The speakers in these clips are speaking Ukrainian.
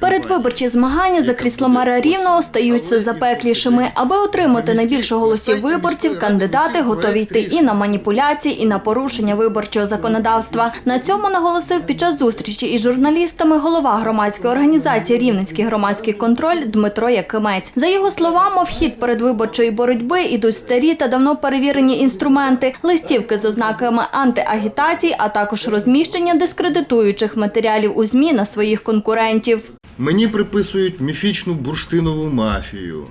Передвиборчі змагання за крісло мера Рівного стають все запеклішими. Аби отримати найбільше голосів виборців, кандидати готові йти і на маніпуляції, і на порушення виборчого законодавства. На цьому наголосив під час зустрічі із журналістами голова громадської організації Рівненський громадський контроль Дмитро Якимець. За його словами, в хід передвиборчої боротьби ідуть старі та давно перевірені інструменти, листівки з ознаками антиагітації, а також розміщення дискредитуючих матеріалів у змі на своїх конкурентів. Мені приписують міфічну бурштинову мафію.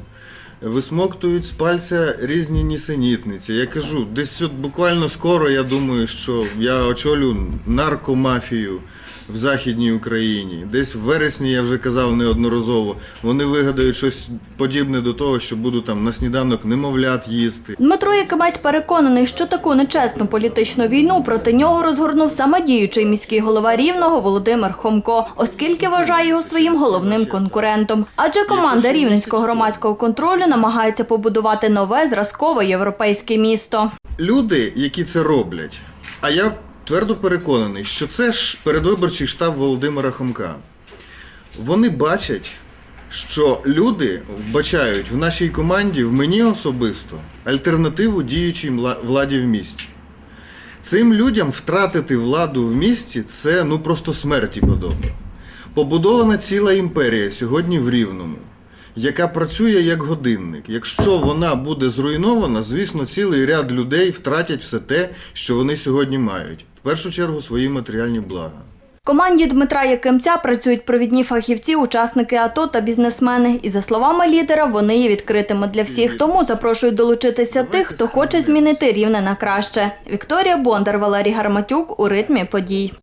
Висмоктують з пальця різні нісенітниці. Я кажу, десь от буквально скоро я думаю, що я очолю наркомафію в Західній Україні. Десь в вересні я вже казав неодноразово. Вони вигадають щось подібне до того, що буду там на сніданок немовлят їсти. Дмитро Якимець переконаний, що таку нечесну політичну війну проти нього розгорнув саме діючий міський голова Рівного Володимир Хомко, оскільки вважає його своїм головним конкурентом. Адже команда Рівненського громадського контролю намагається побудувати нове зразкове європейське місто. люди, які це роблять, а я твердо переконаний, що це ж передвиборчий штаб Володимира Хомка. Вони бачать, що люди вбачають в нашій команді, в мені особисто, альтернативу діючій владі в місті. Цим людям втратити владу в місті це ну просто смерті подобно. Побудована ціла імперія сьогодні в Рівному, яка працює як годинник. Якщо вона буде зруйнована, звісно, цілий ряд людей втратять все те, що вони сьогодні мають. В першу чергу свої матеріальні блага. Команді Дмитра Якимця працюють провідні фахівці, учасники АТО та бізнесмени. І за словами лідера, вони є відкритими для всіх. Тому запрошують долучитися тих, хто хоче змінити рівне на краще. Вікторія Бондар, Валерій Гарматюк у ритмі подій.